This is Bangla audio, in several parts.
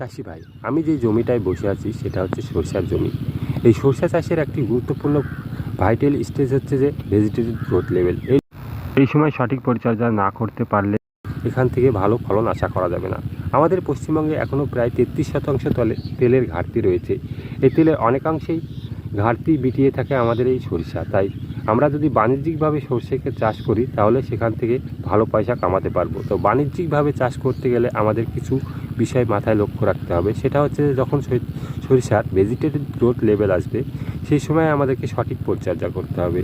চাষি ভাই, আমি যে জমিটায় বসে আছি সেটা হচ্ছে সরষার জমি। এই সরষা চাষের একটি গুরুত্বপূর্ণ ভাইটাল স্টেজ হচ্ছে যে ভেজিটেটিভ গ্রোথ লেভেল এই এই সময় সঠিক পরিচর্যা না করতে পারলে এখান থেকে ভালো ফলন আশা করা যাবে না। আমাদের পশ্চিমবঙ্গে এখনও প্রায় তেত্রিশ শতাংশ তলে তেলের ঘাটতি রয়েছে। এই তেলের অনেকাংশেই ঘাটতি বিটিয়ে থাকে আমাদের এই সরিষা। তাই আমরা যদি বাণিজ্যিকভাবে সর্ষেকে চাষ করি, তাহলে সেখান থেকে ভালো পয়সা কামাতে পারব। তো বাণিজ্যিকভাবে চাষ করতে গেলে আমাদের কিছু বিষয় মাথায় লক্ষ্য রাখতে হবে। সেটা হচ্ছে যখন সরি- সরিষার ভেজিটেটিভ গ্রোথ লেভেল আসবে, সেই সময় আমাদেরকে সঠিক পরিচর্যা করতে হবে।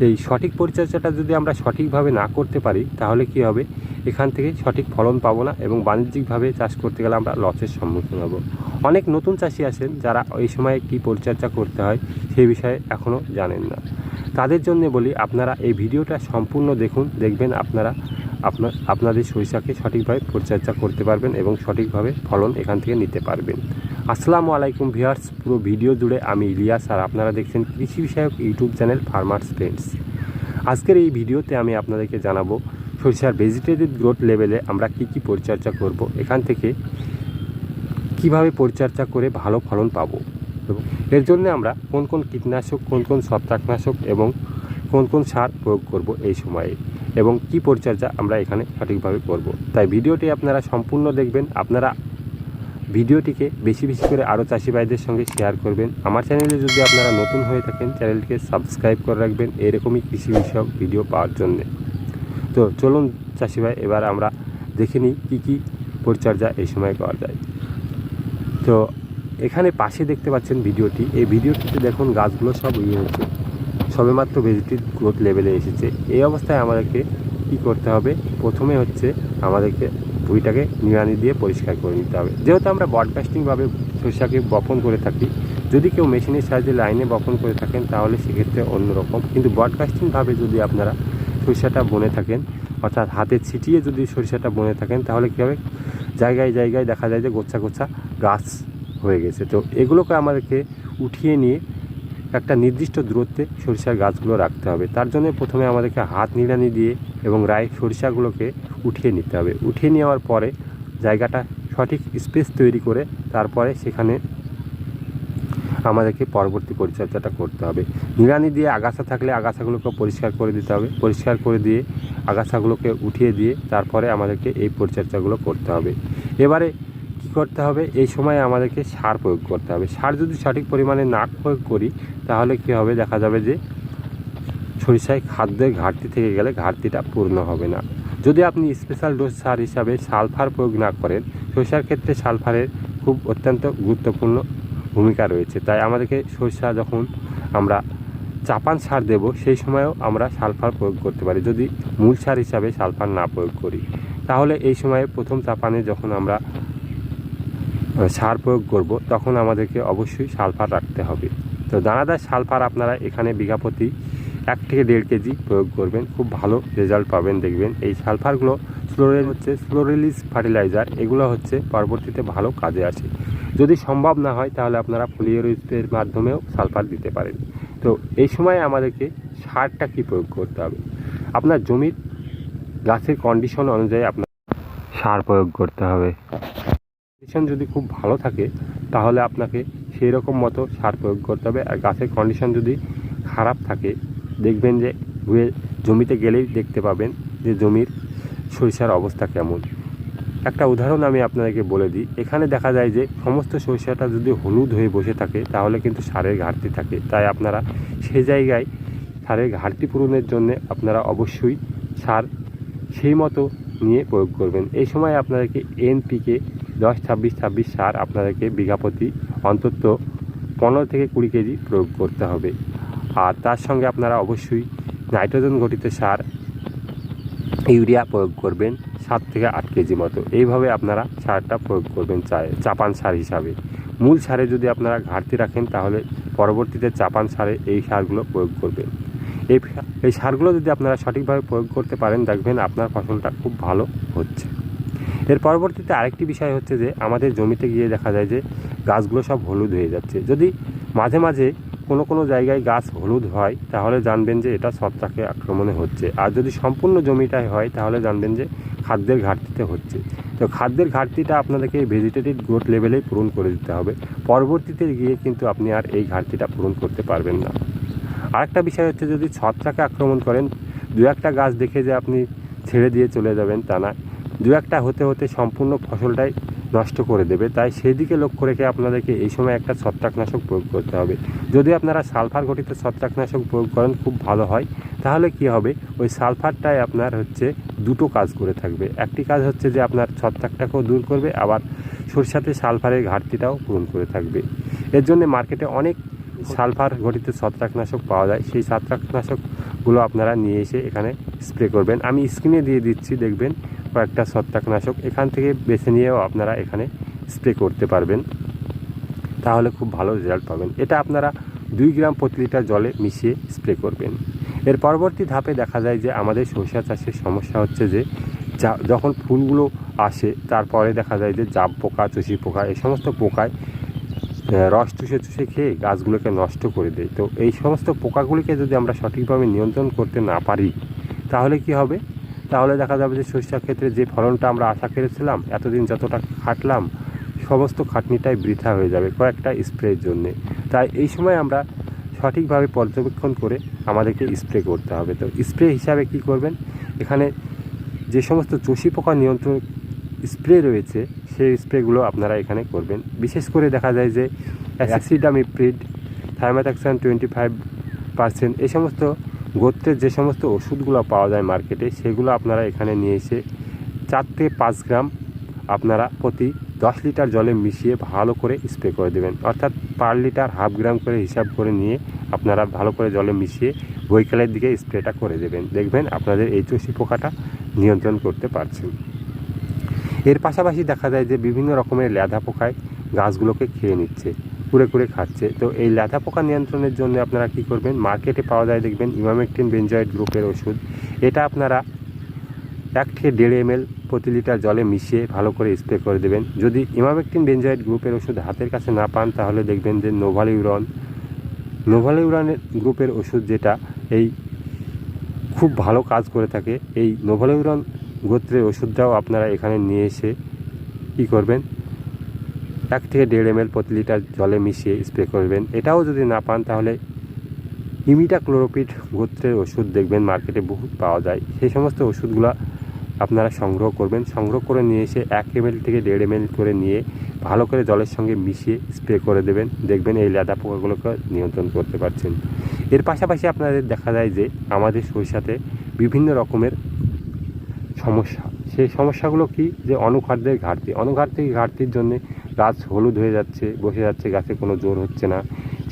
এই সঠিক পরিচর্যাটা যদি আমরা সঠিকভাবে না করতে পারি, তাহলে কি হবে? এখান থেকে সঠিক ফলন পাবো না এবং বাণিজ্যিকভাবে চাষ করতে গেলে আমরা লসের সম্মুখীন হব। অনেক নতুন চাষি আছেন যারা এই সময় কী পরিচর্যা করতে হয়, সেই বিষয়ে এখনও জানেন না। তাদের জন্য বলি, আপনারা এই ভিডিওটা সম্পূর্ণ দেখুন, দেখবেন আপনারা আপনার আপনাদের সরিষাকে সঠিকভাবে পরিচর্যা করতে পারবেন এবং সঠিকভাবে ফলন এখান থেকে নিতে পারবেন। আসসালামু আলাইকুম ভিউয়ার্স, পুরো ভিডিও জুড়ে আমি ইলিয়াস আর আপনারা দেখছেন কৃষি বিষয়ক ইউটিউব চ্যানেল ফার্মার্স ফ্রেন্ডস। আজকের এই ভিডিওতে আমি আপনাদেরকে জানাব, সরিষার ভেজিটেটিভ গ্রোথ লেভেলে আমরা কি কি পরিচর্যা করব, এখান থেকে কীভাবে পরিচর্যা করে ভালো ফলন পাবো। এর জন্য আমরা কোন কোন কীটনাশক, কোন কোন ছত্রাকনাশক এবং কোন কোন সার প্রয়োগ করব এই সময়ে এবং কি পরিচর্যা আমরা এখানে সঠিকভাবে করব। তাই ভিডিওটি আপনারা সম্পূর্ণ দেখবেন। আপনারা ভিডিওটিকে বেশি বেশি করে আরও চাষি ভাইদের সঙ্গে শেয়ার করবেন। আমার চ্যানেলে যদি আপনারা নতুন হয়ে থাকেন, চ্যানেলটিকে সাবস্ক্রাইব করে রাখবেন এরকমই কৃষি বিষয়ক ভিডিও পাওয়ার জন্যে। তো চলুন চাষি ভাই, এবার আমরা দেখে নিই কী কী পরিচর্যা এই সময় করা যায়। তো এখানে পাশে দেখতে পাচ্ছেন ভিডিওটি। এই ভিডিওটিতে দেখুন গাছগুলো সব ইয়ে হচ্ছে। সবেমাত্র ভেজিটেটিভ গ্রোথ লেভেলে এসেছে। এই অবস্থায় আমাদেরকে কি করতে হবে? প্রথমে হচ্ছে আমাদেরকে ভুঁইটাকে নিড়ানি দিয়ে পরিষ্কার করে নিতে হবে। যেহেতু আমরা ব্রডকাস্টিংভাবে সরিষাকে বপন করে থাকি, যদি কেউ মেশিনের সাহায্যে লাইনে বপন করে থাকেন, তাহলে সেক্ষেত্রে অন্যরকম। কিন্তু ব্রডকাস্টিংভাবে যদি আপনারা সরিষাটা বনে থাকেন, অর্থাৎ হাতে ছিটিয়ে যদি সরিষাটা বনে থাকেন, তাহলে কী হবে? জায়গায় জায়গায় দেখা যায় যে গোচ্ছা গোচ্ছা গাছ হয়ে গেছে। তো এগুলোকে আমাদেরকে উঠিয়ে নিয়ে একটা নির্দিষ্ট দূরত্বে সরিষার গাছগুলো রাখতে হবে। তার জন্য প্রথমে আমাদেরকে হাত নিড়ানি দিয়ে এবং রায় সরিষাগুলোকে উঠিয়ে নিতে হবে। উঠিয়ে নেওয়ার পরে জায়গাটা সঠিক স্পেস তৈরি করে তারপরে সেখানে আমাদেরকে পরবর্তী পরিচর্যাটা করতে হবে। নিড়ানি দিয়ে আগাছা থাকলে আগাছাগুলোকে পরিষ্কার করে দিতে হবে। পরিষ্কার করে দিয়ে আগাছাগুলোকে উঠিয়ে দিয়ে তারপরে আমাদেরকে এই পরিচর্যাগুলো করতে হবে। এবারে কী করতে হবে? এই সময় আমাদেরকে সার প্রয়োগ করতে হবে। সার যদি সঠিক পরিমাণে না প্রয়োগ করি, তাহলে কী হবে? দেখা যাবে যে সরিষায় খাদ্যের ঘাটতি থেকে গেলে ঘাটতিটা পূর্ণ হবে না। যদি আপনি স্পেশাল ডোজ সার হিসাবে সালফার প্রয়োগ না করেন, সরিষার ক্ষেত্রে সালফারের খুব অত্যন্ত গুরুত্বপূর্ণ ভূমিকা রয়েছে। তাই আমাদেরকে সরিষা যখন আমরা চাপান সার দেব, সেই সময়েও আমরা সালফার প্রয়োগ করতে পারি। যদি মূল সার হিসাবে সালফার না প্রয়োগ করি, তাহলে এই সময়ে প্রথম চাপানে যখন আমরা সার প্রয়োগ করব, তখন আমাদেরকে অবশ্যই সালফার রাখতে হবে। তো দানাদার সালফার আপনারা এখানে বিঘা প্রতি এক থেকে দেড় কেজি প্রয়োগ করবেন, খুব ভালো রেজাল্ট পাবেন, দেখবেন। এই সালফারগুলো স্লোরেল হচ্ছে স্লোরেলিস ফার্টিলাইজার, এগুলো হচ্ছে পরবর্তীতে ভালো কাজে আসে। যদি সম্ভব না হয়, তাহলে আপনারা ফোলিওরিসের মাধ্যমেও সালফার দিতে পারেন। তো এই সময় আমাদেরকে সারটা কি প্রয়োগ করতে হবে? আপনার জমির গাছের কন্ডিশন অনুযায়ী আপনার সার প্রয়োগ করতে হবে। কন্ডিশন যদি খুব ভালো থাকে, তাহলে আপনাকে সেই রকম মতো সার প্রয়োগ করতে হবে। আর গাছের কন্ডিশন যদি খারাপ থাকে, দেখবেন যে ঘুরে জমিতে গেলেই দেখতে পাবেন যে জমির সরিষার অবস্থা কেমন। একটা উদাহরণ আমি আপনাদেরকে বলে দিই। এখানে দেখা যায় যে সমস্ত সরিষাটা যদি হলুদ হয়ে বসে থাকে, তাহলে কিন্তু সারের ঘাটতি থাকে। তাই আপনারা সেই জায়গায় সারের ঘাটতি পূরণের জন্য আপনারা অবশ্যই সার সেই মতো নিয়ে প্রয়োগ করবেন। এই সময় আপনাদেরকে এনপিকে দশ, ছাব্বিশ ছাব্বিশ সার আপনাদেরকে বিঘা প্রতি অন্তত পনেরো থেকে কুড়ি কেজি প্রয়োগ করতে হবে। আর তার সঙ্গে আপনারা অবশ্যই নাইট্রোজেন ঘটিত সার ইউরিয়া প্রয়োগ করবেন সাত থেকে আট কেজি মতো। এইভাবে আপনারা সারটা প্রয়োগ করবেন চায়, চাপান সার হিসাবে। মূল সারে যদি আপনারা ঘাটতি রাখেন তাহলে পরবর্তীতে চাপান সারে এই সারগুলো প্রয়োগ করবেন। এই এই সারগুলো যদি আপনারা সঠিকভাবে প্রয়োগ করতে পারেন, দেখবেন আপনার ফসলটা খুব ভালো হচ্ছে। এর পরবর্তীতে আরেকটি বিষয় হচ্ছে যে, আমাদের জমিতে গিয়ে দেখা যায় যে, গাছগুলো সব হলুদ হয়ে যাচ্ছে। যদি মাঝে মাঝে কোনো কোনো জায়গায় গাছ হলুদ হয়, তাহলে জানবেন যে এটা ছত্রাকে আক্রমণে হচ্ছে। আর যদি সম্পূর্ণ জমিটায় হয়, তাহলে জানবেন যে খাদ্যের ঘাটতিতে হচ্ছে। তো খাদ্যের ঘাটতিটা আপনাদেরকে ভেজিটেটিভ গ্রোথ লেভেলেই পূরণ করে দিতে হবে। পরবর্তীতে গিয়ে কিন্তু আপনি আর এই ঘাটতিটা পূরণ করতে পারবেন না। আরেকটা বিষয় হচ্ছে যদি ছত্রাকে আক্রমণ করেন, দু একটা গাছ দেখে যে আপনি ছেড়ে দিয়ে চলে যাবেন তা না। দু একটা হতে হতে সম্পূর্ণ ফসলটাই নষ্ট করে দেবে। তাই সেই দিকে লক্ষ্য রেখে আপনাদেরকে এই সময় একটা ছত্রাকনাশক প্রয়োগ করতে হবে। যদি আপনারা সালফার গঠিত ছত্রাকনাশক প্রয়োগ করেন, খুব ভালো হয়। তাহলে কি হবে? ওই সালফারটাই আপনার হচ্ছে দুটো কাজ করে থাকবে। একটি কাজ হচ্ছে যে আপনার ছত্রাকটাকেও দূর করবে, আবার সরষাতে সালফারের ঘাটতিটাও পূরণ করে থাকবে। এর জন্য মার্কেটে অনেক সালফার গঠিত ছত্রাকনাশক পাওয়া যায়। সেই ছত্রাকনাশকগুলো আপনারা নিয়ে এসে এখানে স্প্রে করবেন। আমি স্ক্রিনে দিয়ে দিচ্ছি, দেখবেন। কয়েকটা ছত্রাকনাশক এখান থেকে বেছে নিয়েও আপনারা এখানে স্প্রে করতে পারবেন। তাহলে খুব ভালো রেজাল্ট পাবেন। এটা আপনারা দুই গ্রাম প্রতি লিটার জলে মিশিয়ে স্প্রে করবেন। এর পরবর্তী ধাপে দেখা যায় যে আমাদের সরিষা চাষের সমস্যা হচ্ছে যে যখন ফুলগুলো আসে, তারপরে দেখা যায় যে জাব পোকা চুষি পোকা, এই সমস্ত পোকায় রস চুষে চুষে খেয়ে গাছগুলোকে নষ্ট করে দেয়। তো এই সমস্ত পোকাগুলিকে যদি আমরা সঠিকভাবে নিয়ন্ত্রণ করতে না পারি, তাহলে কি হবে? তাহলে দেখা যাবে যে সরিষার ক্ষেত্রে যে ফলনটা আমরা আশা করেছিলাম এতদিন যতটা খাটলাম সমস্ত খাটনিটাই বৃথা হয়ে যাবে কয়েকটা স্প্রের জন্যে। তাই এই সময় আমরা সঠিকভাবে পর্যবেক্ষণ করে আমাদেরকে স্প্রে করতে হবে। তো স্প্রে হিসাবে কি করবেন? এখানে যে সমস্ত চষি পোকা নিয়ন্ত্রণ স্প্রে রয়েছে সেই স্প্রেগুলো আপনারা এখানে করবেন। বিশেষ করে দেখা যায় যে acetamiprid thiamethoxam twenty five percent এই সমস্ত গোত্রের যে সমস্ত ওষুধগুলো পাওয়া যায় মার্কেটে, সেগুলো আপনারা এখানে নিয়ে এসে চার থেকে পাঁচ গ্রাম আপনারা প্রতি দশ লিটার জলে মিশিয়ে ভালো করে স্প্রে করে দেবেন। অর্থাৎ পার লিটার হাফ গ্রাম করে হিসাব করে নিয়ে আপনারা ভালো করে জলে মিশিয়ে বৈকালের দিকে স্প্রেটা করে দেবেন। দেখবেন আপনাদের এই চষি পোকাটা নিয়ন্ত্রণ করতে পারছেন এর পাশাপাশি দেখা যায় যে বিভিন্ন রকমের ল্যাধা পোকায় গাছগুলোকে খেয়ে নিচ্ছে। কুড়ে কুড়ে খাচ্ছে। তো এই ল্যাধা পোকা নিয়ন্ত্রণের জন্য আপনারা কি করবেন? মার্কেটে পাওয়া যায় দেখবেন ইমামেকটিন বেঞ্জয়েড গ্রুপের ওষুধ। এটা আপনারা এক থেকে দেড় এম প্রতি লিটার জলে মিশিয়ে ভালো করে স্প্রে করে দেবেন। যদি ইমামেকটিন বেঞ্জয়েড গ্রুপের ওষুধ হাতের কাছে না পান, তাহলে দেখবেন যে নোভালিউরন নোভালিউরনের গ্রুপের ওষুধ যেটা, এই খুব ভালো কাজ করে থাকে। এই নোভালিউরন গোত্রের ওষুধটাও আপনারা এখানে নিয়ে এসে কী করবেন? এক থেকে দেড় এম প্রতি লিটার জলে মিশিয়ে স্প্রে করবেন। এটাও যদি না পান, তাহলে ইমিটা ক্লোরোপিড গোত্রের ওষুধ দেখবেন, মার্কেটে বহুত পাওয়া যায়। সেই সমস্ত ওষুধগুলো আপনারা সংগ্রহ করবেন। সংগ্রহ করে নিয়ে এসে এক এম থেকে দেড় এম করে নিয়ে ভালো করে জলের সঙ্গে মিশিয়ে স্প্রে করে দেবেন। দেখবেন এই লেদা পোকাগুলোকে নিয়ন্ত্রণ করতে পারছেন। এর পাশাপাশি আপনাদের দেখা যায় যে, আমাদের সরিষাতে বিভিন্ন রকমের সমস্যা। সেই সমস্যাগুলো কি? যে, অনুখাদ্যের ঘাটতি। অনুখাদ্যের ঘাটতির জন্য গাছ হলুদ হয়ে যাচ্ছে, বসে যাচ্ছে, গাছে কোনো জোর হচ্ছে না,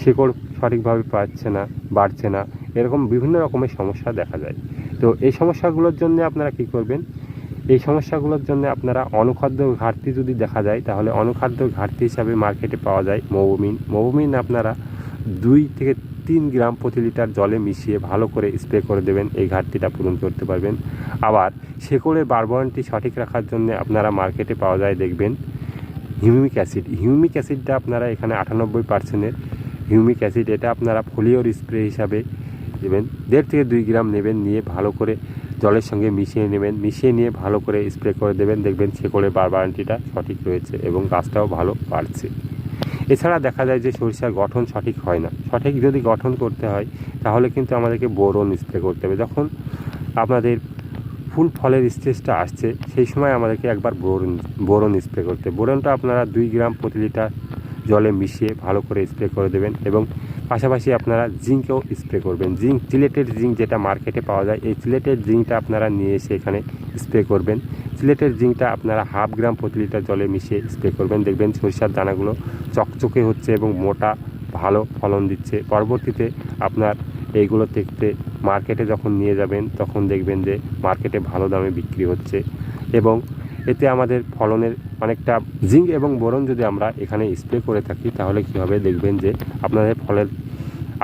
শিকড় সঠিকভাবে পাচ্ছে না, বাড়ছে না, এরকম বিভিন্ন রকমের সমস্যা দেখা যায়। তো এই সমস্যাগুলোর জন্য আপনারা কি করবেন? এই সমস্যাগুলোর জন্য আপনারা অনুখাদ্য ঘাটতি যদি দেখা যায়, তাহলে অনুখাদ্য ঘাটতি হিসাবে মার্কেটে পাওয়া যায় মৌমিন। মৌমিন আপনারা দুই থেকে তিন গ্রাম প্রতি লিটার জলে মিশিয়ে ভালো করে স্প্রে করে দেবেন, এই ঘাটতিটা পূরণ করতে পারবেন। আবার শেকড়ের বারবরণটি সঠিক রাখার জন্য আপনারা মার্কেটে পাওয়া যায় দেখবেন। Humic acid. হিউমিক অ্যাসিডটা আপনারা এখানে আটানব্বই পার্সেন্টের হিউমিক অ্যাসিড এটা আপনারা ফোলিওর স্প্রে হিসাবে নেবেন। দেড় থেকে দুই গ্রাম নেবেন, নিয়ে ভালো করে জলের সঙ্গে মিশিয়ে নেবেন। মিশিয়ে নিয়ে ভালো করে স্প্রে করে দেবেন। দেখবেন শেকড়ের বারবারান্টিটা সঠিক রয়েছে এবং গাছটাও ভালো বাড়ছে। এছাড়া দেখা যায় যে সরিষার গঠন সঠিক হয় না। সঠিক যদি গঠন করতে হয়, তাহলে কিন্তু আমাদেরকে বোরন স্প্রে করতে হবে। যখন আপনাদের ফুল ফলের স্টেজটা আসছে, সেই সময় আমাদেরকে একবার বোরন বোরন স্প্রে করতে বোরনটা আপনারা দুই গ্রাম প্রতি লিটার জলে মিশিয়ে ভালো করে স্প্রে করে দেবেন এবং পাশাপাশি আপনারা জিঙ্কেও স্প্রে করবেন। জিঙ্ক সিলেটেড জিঙ্ক যেটা মার্কেটে পাওয়া যায়, এই সিলেটেড জিঙ্কটা আপনারা নিয়ে এসে এখানে স্প্রে করবেন। সিলেটের জিঙ্কটা আপনারা হাফ গ্রাম প্রতি লিটার জলে মিশিয়ে স্প্রে করবেন। দেখবেন সরিষার দানাগুলো চকচকে হচ্ছে এবং মোটা, ভালো ফলন দিচ্ছে। পরবর্তীতে আপনার এইগুলো দেখতে মার্কেটে যখন নিয়ে যাবেন, তখন দেখবেন যে মার্কেটে ভালো দামে বিক্রি হচ্ছে এবং এতে আমাদের ফলনের অনেকটা জিঙ্ক এবং বোরন যদি আমরা এখানে স্প্রে করে থাকি, তাহলে কী হবে? দেখবেন যে আপনাদের ফলের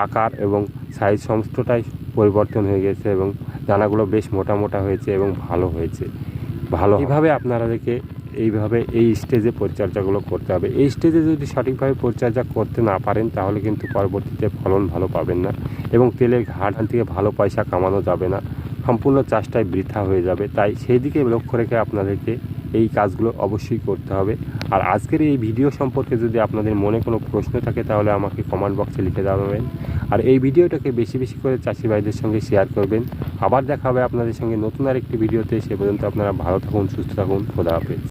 আকার এবং সাইজ সমস্তটাই পরিবর্তন হয়ে গেছে এবং দানাগুলো বেশ মোটা মোটা হয়েছে এবং ভালো হয়েছে। ভালো এইভাবে আপনাদেরকে এইভাবে এই স্টেজে পরিচর্যাগুলো করতে হবে। এই স্টেজে যদি সঠিকভাবে পরিচর্যা করতে না পারেন, তাহলে কিন্তু পরবর্তীতে ফলন ভালো পাবেন না এবং তেলের ঘাট থেকে ভালো পয়সা কামানো যাবে না। সম্পূর্ণ চাষটাই বৃথা হয়ে যাবে। তাই সেই দিকে লক্ষ্য রেখে আপনাদেরকে এই কাজগুলো অবশ্যই করতে হবে। আর আজকের এই ভিডিও সম্পর্কে যদি আপনাদের মনে কোনো প্রশ্ন থাকে, তাহলে আমাকে কমেন্ট বক্সে লিখে জানাবেন। আর এই ভিডিওটাকে বেশি বেশি করে চাষি ভাইদের সঙ্গে শেয়ার করবেন। আবার দেখা হবে আপনাদের সঙ্গে নতুন আরেকটি ভিডিওতে সে পর্যন্ত আপনারা ভালো থাকুন, সুস্থ থাকুন। খোদা হাফেজ।